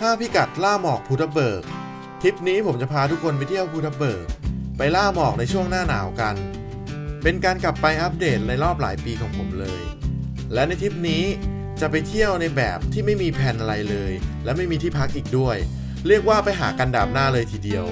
ถ้าพิกัดล่าหมอกภูทับเบิกทริปนี้ผมจะพาทุกคนไปเที่ยวภูทับเบิก ไปล่าหมอกในช่วงหน้าหนาวกัน เป็นการกลับไปอัปเดตในรอบหลายปีของผมเลย และในทริปนี้จะไปเที่ยวในแบบที่ไม่มีแผนอะไรเลย และไม่มีที่พักอีกด้วย เรียกว่าไปหากันดาบหน้าเลยทีเดียว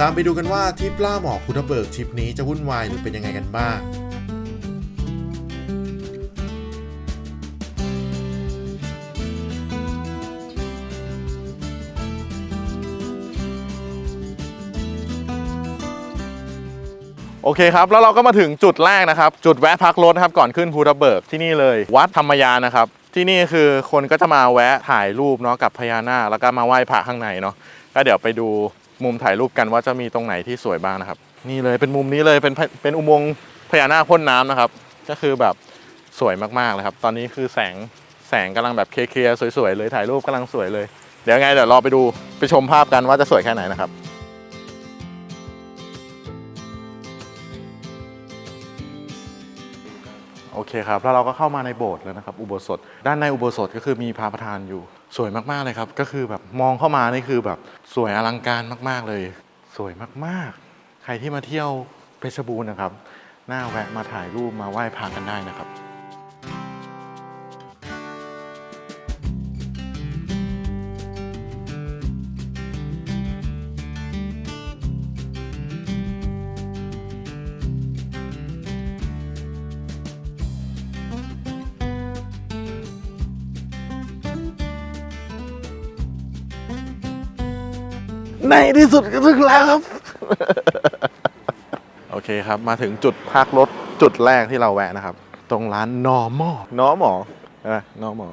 ตามไปดูกันว่าทริปล่าหมอกภูทับเบิกทริปนี้จะวุ่นวายหรือเป็นยังไงกันบ้าง โอเคครับ แล้วเราก็มาถึงจุดแรกนะครับ จุดแวะพักรถนะครับก่อนขึ้นภูทับเบิกที่นี่เลย วัดธรรมยานะครับ ที่นี่คือคนก็จะมาแวะถ่ายรูปเนาะกับพญานาคแล้วก็มาไหว้พระข้างในเนาะก็เดี๋ยวไปดูมุมถ่ายรูปกันว่าจะมีตรงไหนที่สวยบ้างนะครับ นี่เลยเป็นมุมนี้เลยเป็นเป็นอุโมงค์พญานาคพ่นน้ำนะครับ ก็คือแบบสวยมากๆเลยครับ ตอนนี้คือแสงแสงกำลังแบบเคลียร์สวยๆเลยถ่ายรูปกำลังสวยเลย เดี๋ยวไงเดี๋ยวรอไปดูไปชมภาพกันว่าจะสวยแค่ไหนนะครับ เคครับ แล้วเราก็เข้ามาในโบสถ์แล้วนะครับ อุโบสถ ด้านในอุโบสถก็คือมีพระประธานอยู่ สวยมากๆเลยครับ ก็คือแบบมองเข้ามานี่คือแบบสวยอลังการมากๆเลย สวยมากๆ ใครที่มาเที่ยวเพชรบูรณ์นะครับน่าแวะมาถ่ายรูปมาไหว้พระกันได้นะครับ ในที่สุดก็ถึงแล้วครับ โอเคครับมาถึงจุดพักรถจุดแรกที่เราแวะนะครับ ตรงร้านนอมอนอมอใช่ไหมนอมอ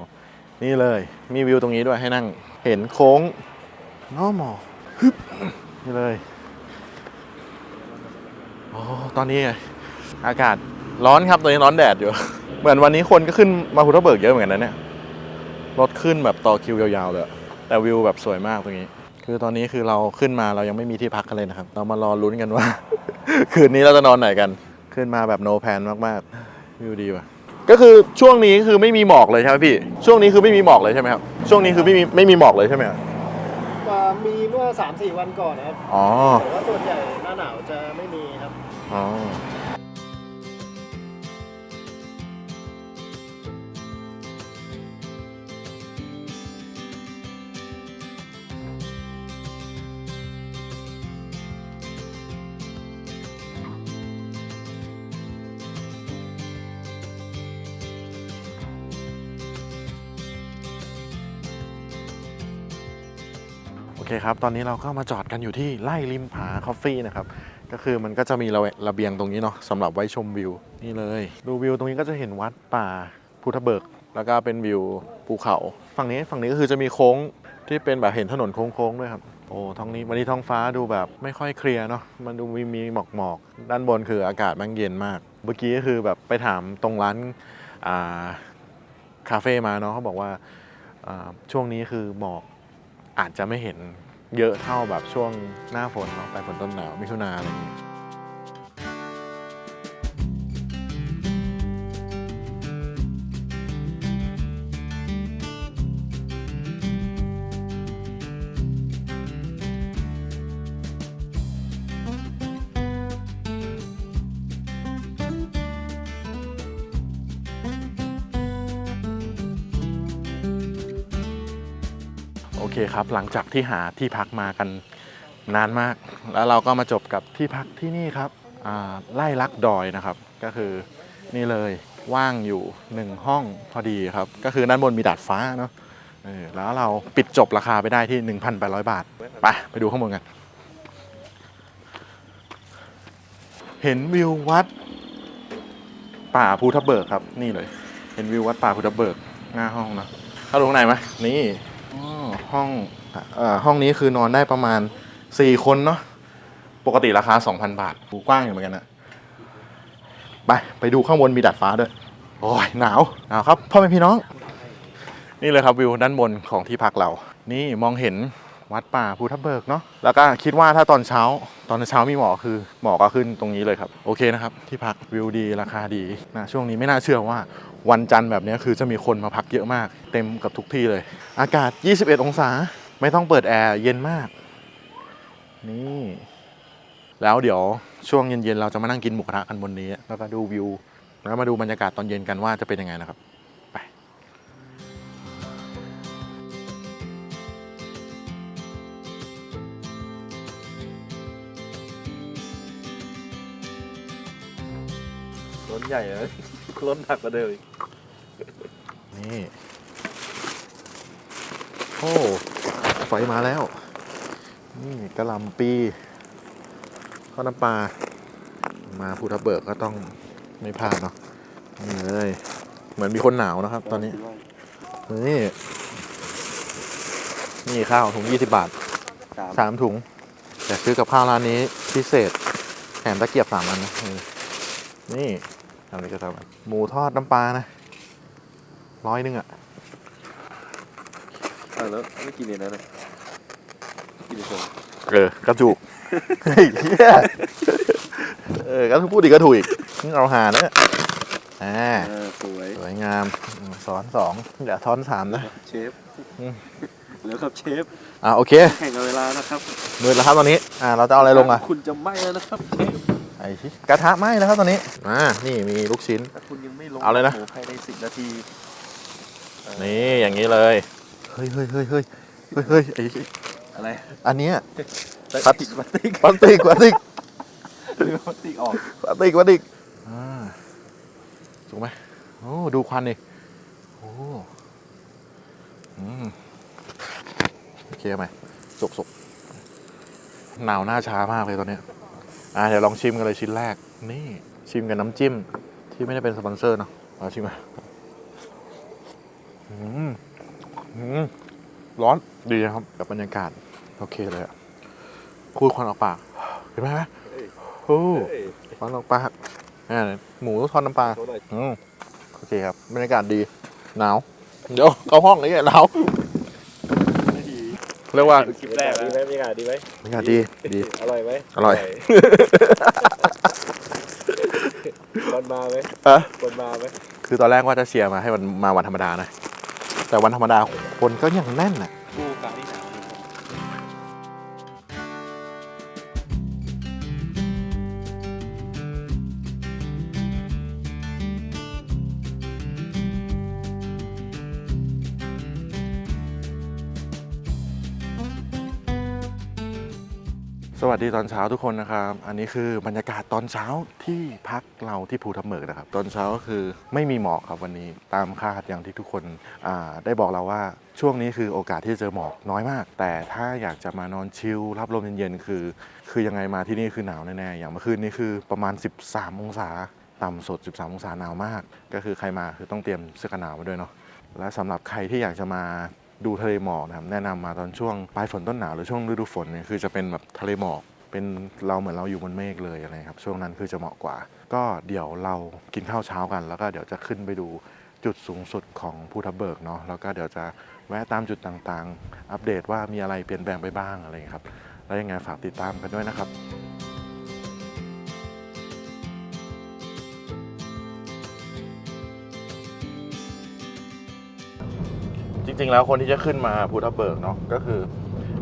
นี่เลย มีวิวตรงนี้ด้วยให้นั่ง เห็นโค้งนอมอฮึบนี่เลยโอ้ตอนนี้อากาศร้อนครับตอนนี้ร้อนแดดอยู่ เหมือนวันนี้คนก็ขึ้นมาภูทับเบิกเยอะเหมือนกันนะเนี่ยรถขึ้นแบบต่อคิวยาวๆเลยอะแต่วิวแบบสวยมากตรงนี้ คือตอนนี้คือเราขึ้นมาเรายังไม่มีที่พักกันเลยนะครับ เรามารอลุ้นกันว่า คืนนี้เราจะนอนไหนกัน ขึ้นมาแบบโนแพนมากๆวิวดีว่ะก็คือช่วงนี้คือไม่มีหมอกเลยใช่ไหมพี่ ช่วงนี้คือไม่มีหมอกเลยใช่ไหมครับ ช่วงนี้คือไม่มีไม่มีหมอกเลยใช่ไหมครับอ่ามีเมื่อ 3-4 วันก่อนนะครับอ๋อแต่ว่าส่วนใหญ่หน้าหนาวจะไม่มีครับ อ๋อ คครับ ตอนนี้เราก็มาจอดกันอยู่ที่ไล่ริมผาคอฟฟี่นะครับ ก็คือมันก็จะมีระเวระเบียงตรงนี้เนาะสำหรับไว้ชมวิว นี่เลย ดูวิวตรงนี้ก็จะเห็นวัดป่าพุทธเบิก แล้วก็เป็นวิวภูเขา ฝั่งนี้ฝั่งนี้ก็คือจะมีโค้งที่เป็นแบบเห็นถนนโค้งๆด้วยครับ โอ้ท้องนี้วันนี้ท้องฟ้าดูแบบไม่ค่อยเคลียร์เนาะ มันดูมีมีหมอกหมอกๆด้านบนคืออากาศมันเย็นมาก เมื่อกี้ก็คือแบบไปถามตรงร้านคาเฟ่มาเนาะเขาบอกว่าช่วงนี้คือหมอก อาจจะไม่เห็นเยอะเท่าแบบช่วงหน้าฝนเนาะปลายฝนต้นหนาวมิถุนาอะไรอย่างเงี้ย โอเคครับหลังจากที่หาที่พักมากันนานมาก แล้วเราก็มาจบกับที่พักที่นี่ครับไล่ลักดอยนะครับ ก็คือนี่เลยว่างอยู่หนึ่งห้องพอดีครับ ก็คือด้านบนมีดาดฟ้าเนาะออแล้วเราปิดจบราคาไปได้ที่ 1,800 บาท ไป ไปดูข้างบนกัน เห็นวิววัดป่าภูทับเบิกครับ นี่เลย เห็นวิววัดป่าภูทับเบิกหน้าห้องนะเข้าดูข้างในไหมนี่ อ๋อห้องเอ่อห้องนี้คือนอนได้ประมาณสี่คนเนาะปกติราคา 2,000 บาทหูกว้างอยู่เหมือนกันนะไปไปดูข้างบนมีดาดฟ้าด้วย โอ้ยหนาวหนาวครับพ่อแม่พี่น้อง นี่เลยครับวิวด้านบนของที่พักเรา นี่มองเห็น วัดป่าภูทับเบิกเนาะแล้วก็คิดว่าถ้าตอนเช้าตอนเช้ามีหมอกคือหมอกก็ขึ้นตรงนี้เลยครับ โอเคนะครับ ที่พักวิวดีราคาดีนะช่วงนี้ไม่น่าเชื่อว่าวันจันทร์แบบนี้คือจะมีคนมาพักเยอะมาก เต็มกับทุกที่เลย อากาศ 21 องศาไม่ต้องเปิดแอร์เย็นมาก นี่แล้วเดี๋ยวช่วงเย็นๆเราจะมานั่งกินหมูกระทะกันบนนี้ แล้วก็ดูวิว แล้วมาดูบรรยากาศตอนเย็นกันว่าจะเป็นยังไงนะครับ ไปรถใหญ่เลยรถหนักกว่าเดิมอีกนี่ โอ้ ไฟมาแล้ว นี่กระหลำปีข้าวน้ำปลา มาภูทับเบิกก็ต้องไม่พลาดเนาะ นี่เลย เหมือนมีคนหนาวนะครับ ตอนนี้ นี่ นี่ข้าวถุง20บาทสามสามถุง แต่ซื้อกับข้าวร้านนี้พิเศษแถมตะเกียบสามอันนะเออนี่ทำ อะไรก็ทำอันหมูทอดน้ำปลานะร้อยหนึงอะอะแล้วไม่กินในนั้นนะกินในโซนเออกระจุกเฮ้ยเหี้ยเออก็พูดอีกก็ถูกอีกนี่เราหานะอ่าอ่าสวยสวยงามซ้อนสองเดี๋ยวซ้อนสามนะ เชฟอืม แล้วครับเชฟอ่าโอเคแข่งกับเวลานะครับมือแล้วครับตอนนี้ อ่า เราจะเอาอะไรลงอะ คุณจะไหม้แล้วนะครับเชฟไอ้ชิกระทะไหม้แล้วครับตอนนี้อ่านี่มีลูกชิ้น แต่คุณยังไม่ลงเอาเลยนะโโหภายในสิบนาทีเออนี่อย่างนี้เลยเฮ้ยเฮ้ยเฮ้ยเฮ้ยเฮ้ยเฮ้ยไอ้อะไรอันเนี้ย พลาสติก พลาสติกพลาสติกพลาสติกหรือพลาสติกออกพลาสติกพลาสติกอ่าถูกไหมโอ้ดูควันดิโอ้อืมโอเคไหมสุกสุกหนาวหน้าช้ามากเลยตอนเนี้ย อ่าเดี๋ยวลองชิมกันเลยชิ้นแรก นี่ชิมกับน้ำจิ้ม ที่ไม่ได้เป็นสปอนเซอร์เนาะมาชิมมาอืมอืมร้อนดีนะครับกับบรรยากาศ โอเคเลยอะพูดควันออกปาก เห็นไหมโอ้ทอดน้ำปลาอ่าหมูทอดน้ำปลาโชว์หน่อยอืมโอเคครับ บรรยากาศดี หนาว เดี๋ยวเข้าห้องนี้หนาว เรียกว่าคลิปแรกดีไหมมีกาศดีไหมบรรยากาศดีดี อร่อยไหมอร่อยคนมาไหมอะคนมาไหมคือตอนแรกว่าจะเชียร์มาให้มันมาวันธรรมดานะ แต่วันธรรมดาคนก็ยังแน่นอะ สวัสดีตอนเช้าทุกคนนะครับ อันนี้คือบรรยากาศตอนเช้าที่พักเราที่ภูทับเบิกนะครับ ตอนเช้าก็คือไม่มีหมอกครับวันนี้ตามคาดอย่างที่ทุกคนได้บอกเราว่าช่วงนี้คือโอกาสที่จะเจอหมอกน้อยมาก แต่ถ้าอยากจะมานอนชิลรับลมเย็นๆคือ คือยังไงมาที่นี่คือหนาวแน่ๆอย่างเมื่อคืนนี้คือประมาณ 13 องศาต่ำสุด 13 องศาหนาวมาก ก็คือใครมาคือต้องเตรียมเสื้อกันหนาวมาด้วยเนาะและสำหรับใครที่อยากจะมา ดูทะเลหมอกนะครับแนะนำมาตอนช่วงปลายฝนต้นหนาวหรือช่วงฤดูฝนเนี่ยคือจะเป็นแบบทะเลหมอกเป็นเราเหมือนเราอยู่บนเมฆเลยอะไรครับช่วงนั้นคือจะเหมาะกว่า ก็เดี๋ยวเรากินข้าวเช้ากัน แล้วก็เดี๋ยวจะขึ้นไปดูจุดสูงสุดของภูทับเบิกเนาะแล้วก็เดี๋ยวจะแวะตามจุดต่างๆ อัปเดตว่ามีอะไรเปลี่ยนแปลงไปบ้างอะไรครับ แล้วยังไงฝากติดตามกันด้วยนะครับ ริง ๆ แล้วคนที่จะขึ้นมาภูทับเบิกเนาะก็คือ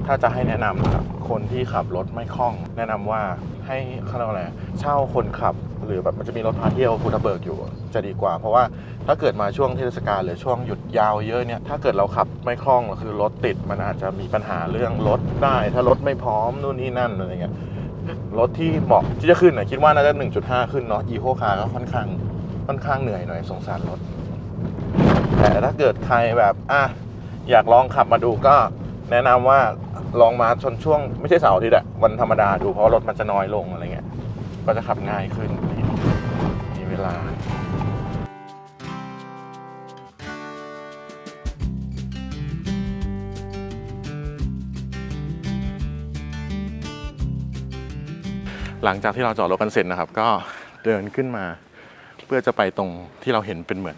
ถ้าจะให้แนะนำนะครับคนที่ขับรถไม่คล่อง แนะนำว่าให้เขาเรียกว่าอะไรเช่าคนขับ หรือแบบมันจะมีรถพาเที่ยวภูทับเบิกอยู่จะดีกว่า เพราะว่าถ้าเกิดมาช่วงเทศกาลหรือช่วงหยุดยาวเยอะเนี่ยถ้าเกิดเราขับไม่คล่องคือรถติดมันอาจจะมีปัญหาเรื่องรถได้ ถ้ารถไม่พร้อมนู่นนี่นั่นอะไรเงี้ยรถที่เหมาะที่จะขึ้นนะคิดว่าน่าจะ1.5 ขึ้นเนาะอีโคคาร์ก็ค่อนข้างค่อนข้างเหนื่อยหน่อยสงสารรถ แต่ถ้าเกิดใครแบบอะอยากลองขับมาดูก็แนะนำว่าลองมาชนช่วงไม่ใช่เสาร์อาทิตย์อะวันธรรมดาดูเพราะรถมันจะน้อยลงอะไรเงี้ยก็จะขับง่ายขึ้นมีเวลาหลังจากที่เราจอดรถกันเสร็จนะครับ ก็เดินขึ้นมา เพื่อจะไปตรงที่เราเห็นเป็นเหมือน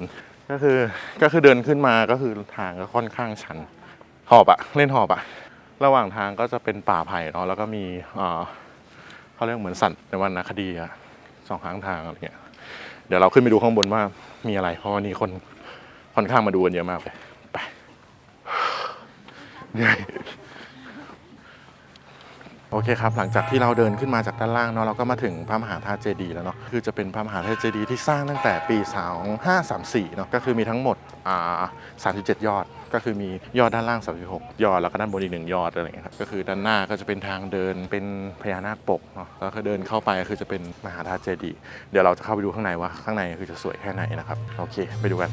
ก็คือก็คือเดินขึ้นมาก็คือทางก็ค่อนข้างชันหอบอะเล่นหอบอะระหว่างทางก็จะเป็นป่าไผ่เนาะแล้วก็มีเขาเรียกเหมือนสัตว์ในวรรณคดีอะสองข้างทางอะไรเงี้ยเดี๋ยวเราขึ้นไปดูข้างบนว่ามีอะไรเพราะวันนี้คนค่อนข้างมาดูกันเยอะมากเลยไปเหนื่อย โอเคครับหลังจากที่เราเดินขึ้นมาจากด้านล่างเนาะเราก็มาถึงพระมหาธาตุเจดีย์แล้วเนาะคือจะเป็นพระมหาธาตุเจดีย์ที่สร้างตั้งแต่ปี 2534เนาะก็คือมีทั้งหมดอ่า37 ยอด ก็คือมียอดด้านล่าง 36 ยอดแล้วก็ด้านบนอีกหนึ่งยอดอะไรอย่างเงี้ยครับก็คือด้านหน้าก็จะเป็นทางเดินเป็นพญานาคปกเนาะแล้วก็เดินเข้าไปก็คือจะเป็นมหาธาตุเจดีย์เดี๋ยวเราจะเข้าไปดูข้างในว่าข้างในคือจะสวยแค่ไหนนะครับโอเค ไปดูกัน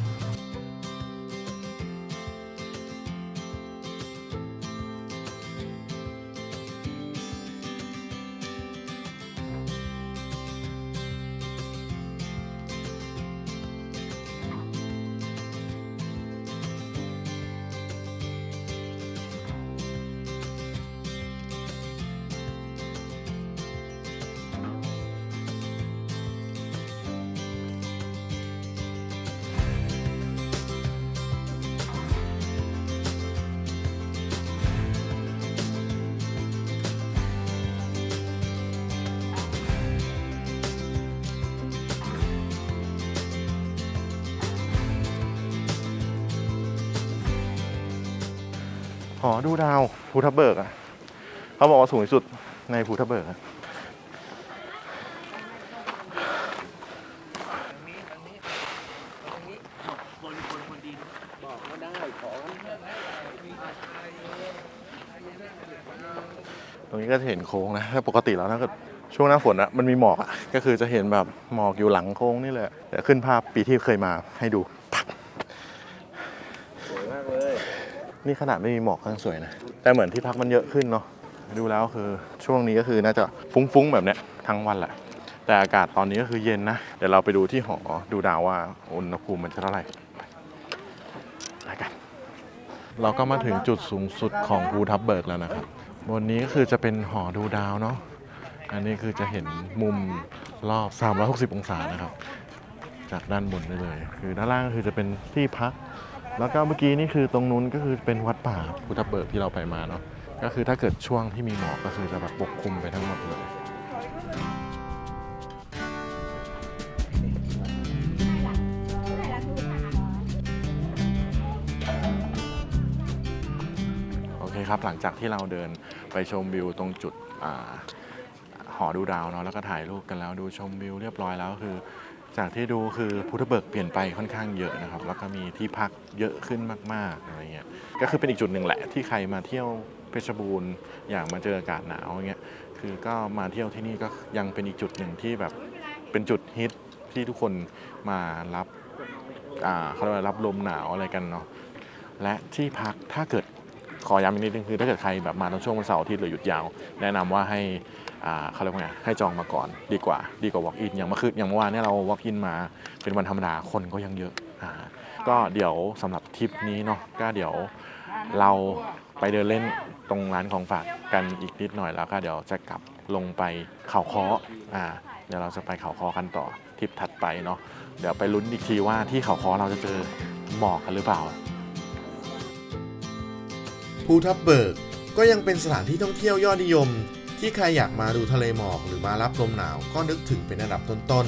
หอดูดาวภูทับเบิกอะเขาบอกว่าสูงที่สุดในภูทับเบิกตรงนี้ก็จะเห็นโค้งนะถ้าปกติแล้วถ้าเกิดช่วงหน้าฝนอะมันมีหมอกอะก็คือจะเห็นแบบหมอกอยู่หลังโค้งนี่แหละเดี๋ยวขึ้นภาพปีที่เคยมาให้ดู สวยมากเลย นี่ขนาดไม่มีหมอกก็ยังสวยนะ แต่เหมือนที่พักมันเยอะขึ้นเนาะดูแล้วคือช่วงนี้ก็คือน่าจะฟุ้งๆแบบเนี้ยทั้งวันแหละ แต่อากาศตอนนี้ก็คือเย็นนะ เดี๋ยวเราไปดูที่หอดูดาวว่าอุณหภูมิมันจะเท่าไหร่ไปกันเราก็มาถึงจุดสูงสุดของภูทับเบิกแล้วนะครับบนนี้ก็คือจะเป็นหอดูดาวเนาะอันนี้คือจะเห็นมุมรอบ 360 องศานะครับ จากด้านบนได้เลย คือด้านล่างก็คือจะเป็นที่พัก แล้วก็เมื่อกี้นี่คือตรงนู้นก็คือเป็นวัดป่าพุทธเบิกที่เราไปมาเนาะก็คือถ้าเกิดช่วงที่มีหมอกก็คือจะแบบปกคลุมไปทั้งหมดเลยโอเคครับหลังจากที่เราเดินไปชมวิวตรงจุดอหอดูดาวเนาะแล้วก็ถ่ายรูปกันแล้วดูชมวิวเรียบร้อยแล้วคือ จากที่ดูคือพุทธเบิกเปลี่ยนไปค่อนข้างเยอะนะครับ แล้วก็มีที่พักเยอะขึ้นมากๆอะไรเงี้ยก็คือเป็นอีกจุดหนึ่งแหละที่ใครมาเที่ยวเพชรบูรณ์อยากมาเจออากาศหนาวอย่างเงี้ยคือก็มาเที่ยวที่นี่ก็ยังเป็นอีกจุดหนึ่งที่แบบเป็นจุดฮิตที่ทุกคนมารับอ่าเขาเรียกว่ารับลมหนาวอะไรกันเนาะและที่พักถ้าเกิดขอย้ำอีกนิดนึงคือถ้าเกิดใครแบบมาตอนช่วงวันเสาร์อาทิตย์หรือหยุดยาว แนะนำว่าให้ เขาเรียกว่าไงให้จองมาก่อนดีกว่า ดีกว่า walk in อย่างเมื่อคืนอย่างเมื่อวานเนี่ยเรา walk in มาเป็นวันธรรมดาคนก็ยังเยอะอ่าก็เดี๋ยวสำหรับทริปนี้เนาะก็เดี๋ยวเราไปเดินเล่นตรงร้านของฝากกันอีกนิดหน่อยแล้วก็เดี๋ยวจะกลับลงไปเขาค้ออ่าเดี๋ยวเราจะไปเขาค้อกันต่อทริปถัดไปเนาะเดี๋ยวไปลุ้นอีกทีว่าที่เขาค้อเราจะเจอหมอกกันหรือเปล่า ภูทับเบิกก็ยังเป็นสถานที่ท่องเที่ยวยอดนิยม ที่ใครอยากมาดูทะเลหมอกหรือมารับลมหนาวก็นึกถึงเป็นอันดับต้น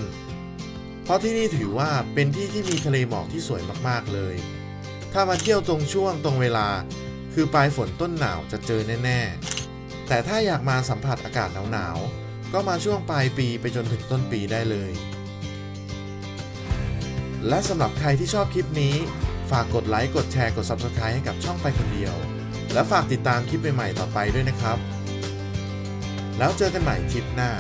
ๆ เพราะที่นี่ถือว่าเป็นที่ที่มีทะเลหมอกที่สวยมากๆเลย ถ้ามาเที่ยวตรงช่วงตรงเวลา คือปลายฝนต้นหนาวจะเจอแน่ๆ แต่ถ้าอยากมาสัมผัสอากาศหนาวๆ ก็มาช่วงปลายปีไปจนถึงต้นปีได้เลย และสำหรับใครที่ชอบคลิปนี้ ฝากกดไลค์ กดแชร์ กด Subscribe ให้กับช่องไปคนเดียว และฝากติดตามคลิปใหม่ๆต่อไปด้วยนะครับ แล้วเจอกันใหม่คลิปหน้า